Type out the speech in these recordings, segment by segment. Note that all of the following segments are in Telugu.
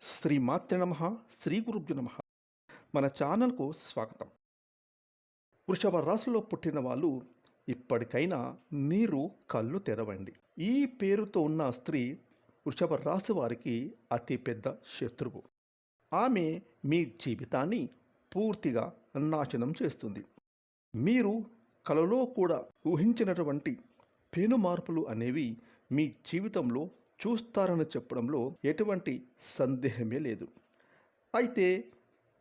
శ్రీమాత్ర నమ శ్రీ గురుభ్యు నమ. మన ఛానల్కు స్వాగతం. వృషభ రాశిలో పుట్టిన వాళ్ళు ఇప్పటికైనా మీరు కళ్ళు తెరవండి. ఈ పేరుతో ఉన్న స్త్రీ వృషభ రాశి వారికి అతిపెద్ద శత్రువు. ఆమె మీ జీవితాన్ని పూర్తిగా నాశనం చేస్తుంది. మీరు కలలో కూడా ఊహించినటువంటి పెను మార్పులు అనేవి మీ జీవితంలో చూస్తారని చెప్పడంలో ఎటువంటి సందేహమే లేదు. అయితే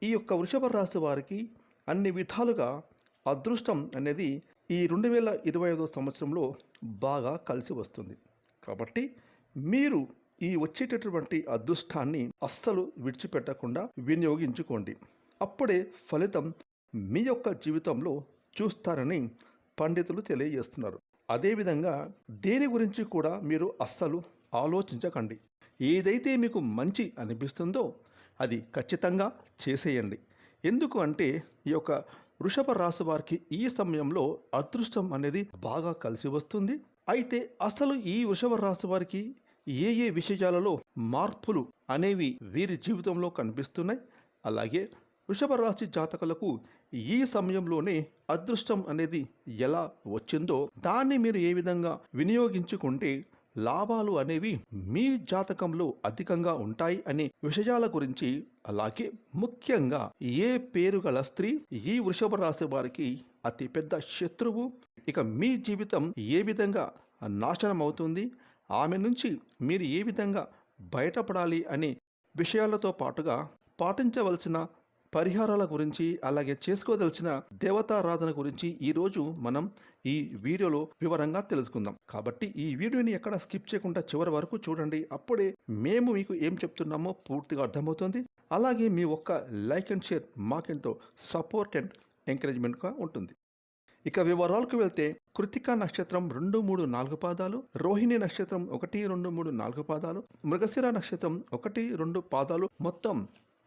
ఈ యొక్క వృషభ రాశి వారికి అన్ని విధాలుగా అదృష్టం అనేది ఈ రెండు వేల ఇరవై ఐదో సంవత్సరంలో బాగా కలిసి వస్తుంది. కాబట్టి మీరు ఈ వచ్చేటటువంటి అదృష్టాన్ని అస్సలు విడిచిపెట్టకుండా వినియోగించుకోండి. అప్పుడే ఫలితం మీ యొక్క జీవితంలో చూస్తారని పండితులు తెలియజేస్తున్నారు. అదేవిధంగా దేని గురించి కూడా మీరు అస్సలు ఆలోచించకండి. ఏదైతే మీకు మంచి అనిపిస్తుందో అది ఖచ్చితంగా చేసేయండి. ఎందుకు అంటే ఈ యొక్క వృషభ రాశి వారికి ఈ సమయంలో అదృష్టం అనేది బాగా కలిసి వస్తుంది. అయితే అసలు ఈ వృషభ రాశి వారికి ఏ ఏ విషయాలలో మార్పులు అనేవి వీరి జీవితంలో కనిపిస్తున్నాయి? అలాగే వృషభ రాశి జాతకులకు ఈ సమయంలోనే అదృష్టం అనేది ఎలా వచ్చిందో దాన్ని మీరు ఏ విధంగా వినియోగించుకుంటే లాభాలు అనేవి మీ జాతకంలో అధికంగా ఉంటాయి అనే విషయాల గురించి అలాగే ముఖ్యంగా ఏ పేరు గల స్త్రీ ఈ వృషభ రాశి వారికి అతిపెద్ద శత్రువు. ఇక మీ జీవితం ఏ విధంగా నాశనం అవుతుంది ఆమె నుంచి మీరు ఏ విధంగా బయటపడాలి అనే విషయాలతో పాటుగా పాటించవలసిన పరిహారాల గురించి అలాగే చేసుకోదలిచిన దేవతారాధన గురించి ఈరోజు మనం ఈ వీడియోలో వివరంగా తెలుసుకుందాం. కాబట్టి ఈ వీడియోని ఎక్కడ స్కిప్ చేయకుండా చివరి వరకు చూడండి. అప్పుడే మేము మీకు ఏం చెప్తున్నామో పూర్తిగా అర్థమవుతుంది. అలాగే మీ ఒక్క లైక్ అండ్ షేర్ మాకెంతో సపోర్ట్ అండ్ ఎంకరేజ్మెంట్గా ఉంటుంది. ఇక వివరాలకు వెళ్తే కృతిక నక్షత్రం రెండు మూడు నాలుగు పాదాలు రోహిణి నక్షత్రం ఒకటి రెండు మూడు నాలుగు పాదాలు మృగశిర నక్షత్రం ఒకటి రెండు పాదాలు మొత్తం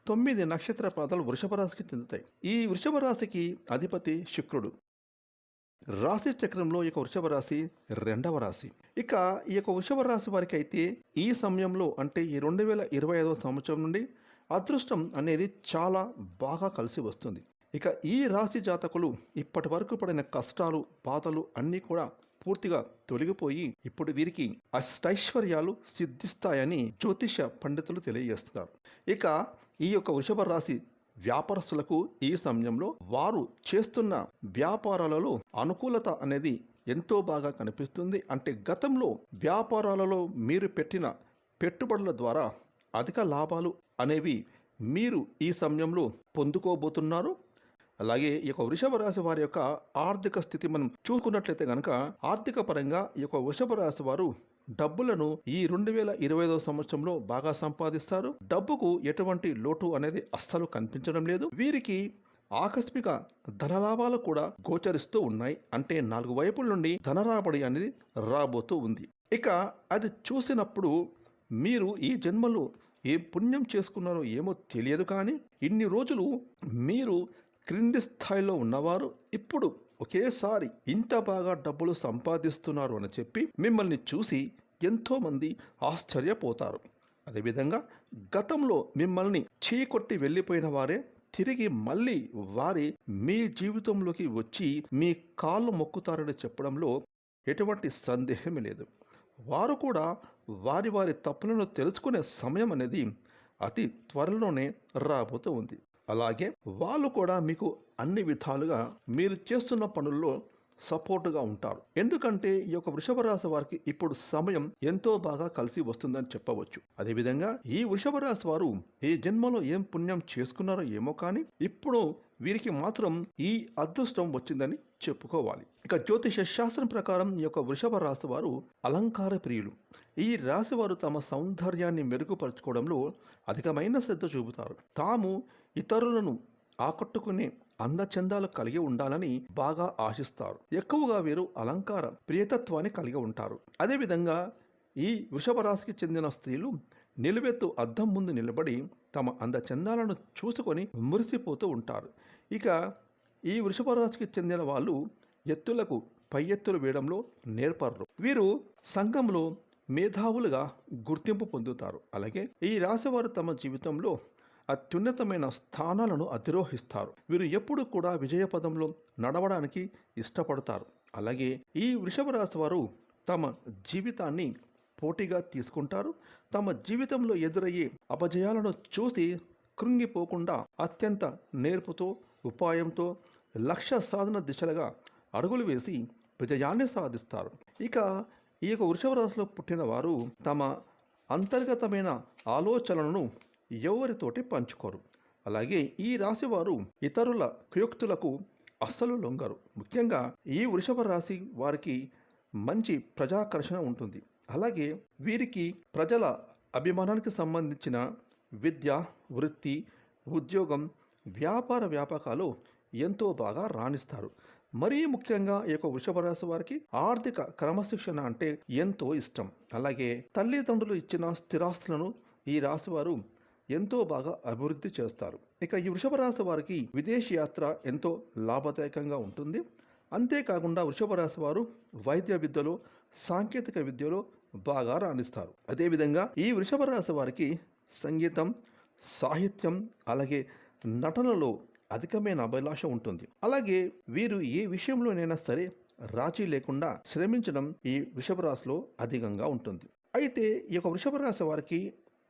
తొమ్మిది నక్షత్ర పాదాలు వృషభ రాశికి చెందుతాయి. ఈ వృషభ రాశికి అధిపతి శుక్రుడు. రాశి చక్రంలో ఈ యొక్క వృషభ రాశి రెండవ రాశి. ఇక ఈ యొక్క వృషభ రాశి వారికి అయితే ఈ సమయంలో అంటే ఈ రెండు వేల ఇరవై ఐదవ సంవత్సరం నుండి అదృష్టం అనేది చాలా బాగా కలిసి వస్తుంది. ఇక ఈ రాశి జాతకులు ఇప్పటి వరకు పడిన కష్టాలు బాధలు అన్నీ కూడా పూర్తిగా తొలగిపోయి ఇప్పుడు వీరికి అష్టైశ్వర్యాలు సిద్ధిస్తాయని జ్యోతిష పండితులు తెలియజేస్తున్నారు. ఇక ఈ యొక్క వృషభ రాశి వ్యాపారస్తులకు ఈ సమయంలో వారు చేస్తున్న వ్యాపారాలలో అనుకూలత అనేది ఎంతో బాగా కనిపిస్తుంది. అంటే గతంలో వ్యాపారాలలో మీరు పెట్టిన పెట్టుబడుల ద్వారా అధిక లాభాలు అనేవి మీరు ఈ సమయంలో పొందుకోబోతున్నారు. అలాగే ఈ యొక్క వృషభ రాశి వారి యొక్క ఆర్థిక స్థితి మనం చూసుకున్నట్లయితే కనుక ఆర్థిక పరంగా ఈ యొక్క వృషభ రాశి వారు డబ్బులను ఈ రెండు వేల ఇరవై ఐదవ సంవత్సరంలో బాగా సంపాదిస్తారు. డబ్బుకు ఎటువంటి లోటు అనేది అస్సలు కనిపించడం లేదు. వీరికి ఆకస్మిక ధనలాభాలు కూడా గోచరిస్తూ ఉన్నాయి. అంటే నాలుగు వైపుల నుండి ధనరాబడి అనేది రాబోతూ ఉంది. ఇక అది చూసినప్పుడు మీరు ఈ జన్మలో ఏ పుణ్యం చేసుకున్నారో ఏమో తెలియదు కానీ ఇన్ని రోజులు మీరు క్రింది స్థాయిలో ఉన్నవారు ఇప్పుడు ఒకేసారి ఇంత బాగా డబ్బులు సంపాదిస్తున్నారు అని చెప్పి మిమ్మల్ని చూసి ఎంతోమంది ఆశ్చర్యపోతారు. అదేవిధంగా గతంలో మిమ్మల్ని చీకొట్టి వెళ్ళిపోయిన వారే తిరిగి మళ్ళీ వారి మీ జీవితంలోకి వచ్చి మీ కాళ్ళు మొక్కుతారని చెప్పడంలో ఎటువంటి సందేహమే లేదు. వారు కూడా వారి వారి తప్పులను తెలుసుకునే సమయం అనేది అతి త్వరలోనే రాబోతూ ఉంది. అలాగే వాళ్ళు కూడా మీకు అన్ని విధాలుగా మీరు చేస్తున్న పనుల్లో సపోర్టుగా ఉంటారు. ఎందుకంటే ఈ యొక్క వృషభ రాశి వారికి ఇప్పుడు సమయం ఎంతో బాగా కలిసి వస్తుందని చెప్పవచ్చు. అదేవిధంగా ఈ వృషభ రాశి వారు ఈ జన్మలో ఏం పుణ్యం చేసుకున్నారో ఏమో కానీ ఇప్పుడు వీరికి మాత్రం ఈ అదృష్టం వచ్చిందని చెప్పుకోవాలి. ఇక జ్యోతిష శాస్త్రం ప్రకారం ఈ యొక్క వృషభ రాశి వారు అలంకార ప్రియులు. ఈ రాశి వారు తమ సౌందర్యాన్ని మెరుగుపరచుకోవడంలో అధికమైన శ్రద్ధ చూపుతారు. తాము ఇతరులను ఆకట్టుకునే అందచందాలు కలిగి ఉండాలని బాగా ఆశిస్తారు. ఎక్కువగా వీరు అలంకార ప్రియతత్వాన్ని కలిగి ఉంటారు. అదేవిధంగా ఈ వృషభ రాశికి చెందిన స్త్రీలు నిలువెత్తు అద్దం ముందు నిలబడి తమ అందచందాలను చూసుకొని మురిసిపోతూ ఉంటారు. ఇక ఈ వృషభ రాశికి చెందిన వాళ్ళు ఎత్తులకు పై ఎత్తులు వేయడంలో నేర్పరు వీరు సంఘంలో మేధావులుగా గుర్తింపు పొందుతారు. అలాగే ఈ రాశివారు తమ జీవితంలో అత్యున్నతమైన స్థానాలను అధిరోహిస్తారు. వీరు ఎప్పుడు కూడా విజయపదంలో నడవడానికి ఇష్టపడతారు. అలాగే ఈ వృషభ రాశి వారు తమ జీవితాన్ని పోటీగా తీసుకుంటారు. తమ జీవితంలో ఎదురయ్యే అపజయాలను చూసి కృంగిపోకుండా అత్యంత నేర్పుతో ఉపాయంతో లక్ష్య సాధన దిశలుగా అడుగులు వేసి విజయాన్ని సాధిస్తారు. ఇక ఈ యొక్క వృషభ రాశిలో పుట్టిన వారు తమ అంతర్గతమైన ఆలోచనలను ఎవరితోటి పంచుకోరు. అలాగే ఈ రాశి వారు ఇతరుల కుయుక్తులకు అస్సలు లొంగరు. ముఖ్యంగా ఈ వృషభ రాశి వారికి మంచి ప్రజాకర్షణ ఉంటుంది. అలాగే వీరికి ప్రజల అభిమానానికి సంబంధించిన విద్య వృత్తి ఉద్యోగం వ్యాపార వ్యాపకాలు ఎంతో బాగా రాణిస్తారు. మరీ ముఖ్యంగా ఈ యొక్క వృషభ రాశి వారికి ఆర్థిక క్రమశిక్షణ అంటే ఎంతో ఇష్టం. అలాగే తల్లిదండ్రులు ఇచ్చిన స్థిరాస్తులను ఈ రాశి వారు ఎంతో బాగా అభివృద్ధి చేస్తారు. ఇక ఈ వృషభ రాశి వారికి విదేశీ యాత్ర ఎంతో లాభదాయకంగా ఉంటుంది. అంతేకాకుండా వృషభ రాశి వారు వైద్య విద్యలో సాంకేతిక విద్యలో బాగా రాణిస్తారు. అదేవిధంగా ఈ వృషభ రాశి వారికి సంగీతం సాహిత్యం అలాగే నటనలో అధికమైన అభిలాష ఉంటుంది. అలాగే వీరు ఏ విషయంలోనైనా సరే రాజీ లేకుండా శ్రమించడం ఈ వృషభ రాశిలో అధికంగా ఉంటుంది. అయితే ఈ యొక్క వృషభ రాశి వారికి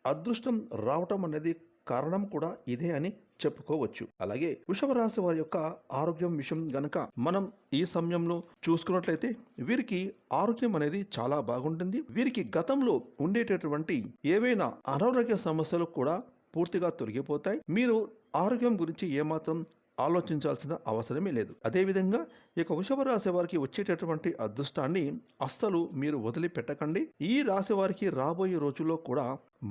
అదృష్టం రావటం అనేది కారణం కూడా ఇదే అని చెప్పుకోవచ్చు. అలాగే వృషభ రాశి వారి యొక్క ఆరోగ్యం విషయం గనక మనం ఈ సమయంలో చూసుకున్నట్లయితే వీరికి ఆరోగ్యం అనేది చాలా బాగుంటుంది. వీరికి గతంలో ఉండేటటువంటి ఏవైనా అనారోగ్య సమస్యలు కూడా పూర్తిగా తొలగిపోతాయి. మీరు ఆరోగ్యం గురించి ఏమాత్రం ఆలోచించాల్సిన అవసరమే లేదు. అదేవిధంగా ఇక వృషభ రాశి వారికి వచ్చేటటువంటి అదృష్టాన్ని అస్సలు మీరు వదిలిపెట్టకండి. ఈ రాశి వారికి రాబోయే రోజుల్లో కూడా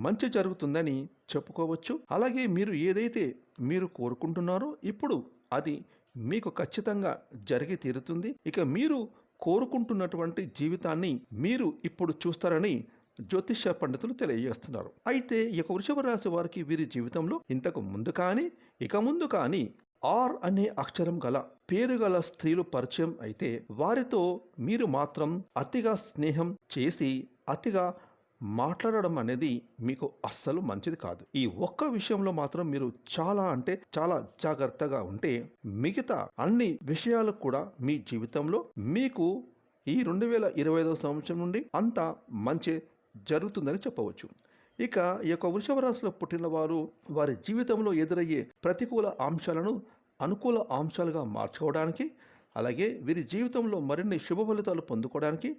మంచి జరుగుతుందని చెప్పుకోవచ్చు. అలాగే మీరు ఏదైతే మీరు కోరుకుంటున్నారో ఇప్పుడు అది మీకు ఖచ్చితంగా జరిగి తీరుతుంది. ఇక మీరు కోరుకుంటున్నటువంటి జీవితాన్ని మీరు ఇప్పుడు చూస్తారని జ్యోతిష్య పండితులు తెలియజేస్తున్నారు. అయితే ఈ యొక్క వృషభ రాశి వారికి వీరి జీవితంలో ఇంతకు ముందు కానీ ఇక ముందు కానీ ఆర్ అనే అక్షరం గల పేరు గల స్త్రీలు పరిచయం అయితే వారితో మీరు మాత్రం అతిగా స్నేహం చేసి అతిగా మాట్లాడడం అనేది మీకు అస్సలు మంచిది కాదు. ఈ ఒక్క విషయంలో మాత్రం మీరు చాలా అంటే చాలా జాగ్రత్తగా ఉంటే మిగతా అన్ని విషయాలు కూడా మీ జీవితంలో మీకు ఈ రెండు వేల ఇరవై ఐదవ సంవత్సరం నుండి అంతా మంచి జరుగుతుందని చెప్పవచ్చు. ఇక ఈ యొక్క వృషభ రాశిలో పుట్టిన వారు వారి జీవితంలో ఎదురయ్యే ప్రతికూల అంశాలను అనుకూల అంశాలుగా మార్చుకోవడానికి అలాగే వీరి జీవితంలో మరిన్ని శుభ ఫలితాలు పొందుకోవడానికి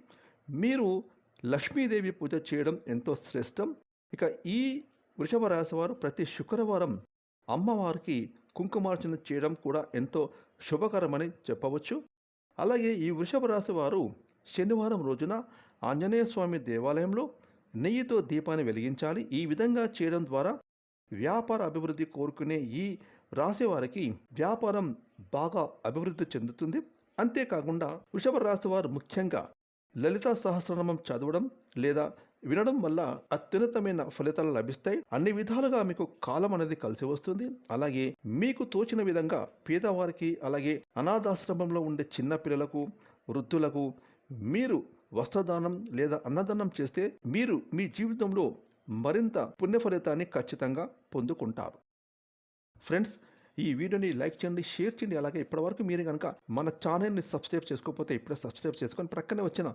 మీరు లక్ష్మీదేవి పూజ చేయడం ఎంతో శ్రేష్టం. ఇక ఈ వృషభ రాశి వారు ప్రతి శుక్రవారం అమ్మవారికి కుంకుమార్చన చేయడం కూడా ఎంతో శుభకరమని చెప్పవచ్చు. అలాగే ఈ వృషభ రాశి వారు శనివారం రోజున ఆంజనేయ స్వామి దేవాలయంలో నెయ్యితో దీపాన్ని వెలిగించాలి. ఈ విధంగా చేయడం ద్వారా వ్యాపార అభివృద్ధి కోరుకునే ఈ రాసేవారికి వ్యాపారం బాగా అభివృద్ధి చెందుతుంది. అంతేకాకుండా వృషభ రాశివారు ముఖ్యంగా లలిత సహస్రనామం చదవడం లేదా వినడం వల్ల అత్యున్నతమైన ఫలితాలు లభిస్తాయి. అన్ని విధాలుగా మీకు కాలం అనేది కలిసి వస్తుంది. అలాగే మీకు తోచిన విధంగా పేదవారికి అలాగే అనాథాశ్రమంలో ఉండే చిన్న పిల్లలకు వృద్ధులకు మీరు వస్త్రదానం లేదా అన్నదానం చేస్తే మీరు మీ జీవితంలో మరింత పుణ్యఫలితాన్ని ఖచ్చితంగా పొందుకుంటారు. ఫ్రెండ్స్ ఈ వీడియోని లైక్ చేయండి షేర్ చేయండి. అలాగే ఇప్పటివరకు మీరు కనుక మన ఛానల్ని సబ్స్క్రైబ్ చేసుకోకపోతే ఇప్పుడే సబ్స్క్రైబ్ చేసుకొని ప్రక్కనే వచ్చిన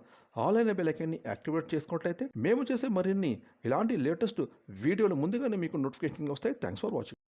ఆన్లైన్ బెలైకాన్ని యాక్టివేట్ చేసుకున్నట్లయితే మేము చేసే మరిన్ని ఇలాంటి లేటెస్ట్ వీడియోలు ముందుగానే మీకు నోటిఫికేషన్ వస్తాయి. Thanks for watching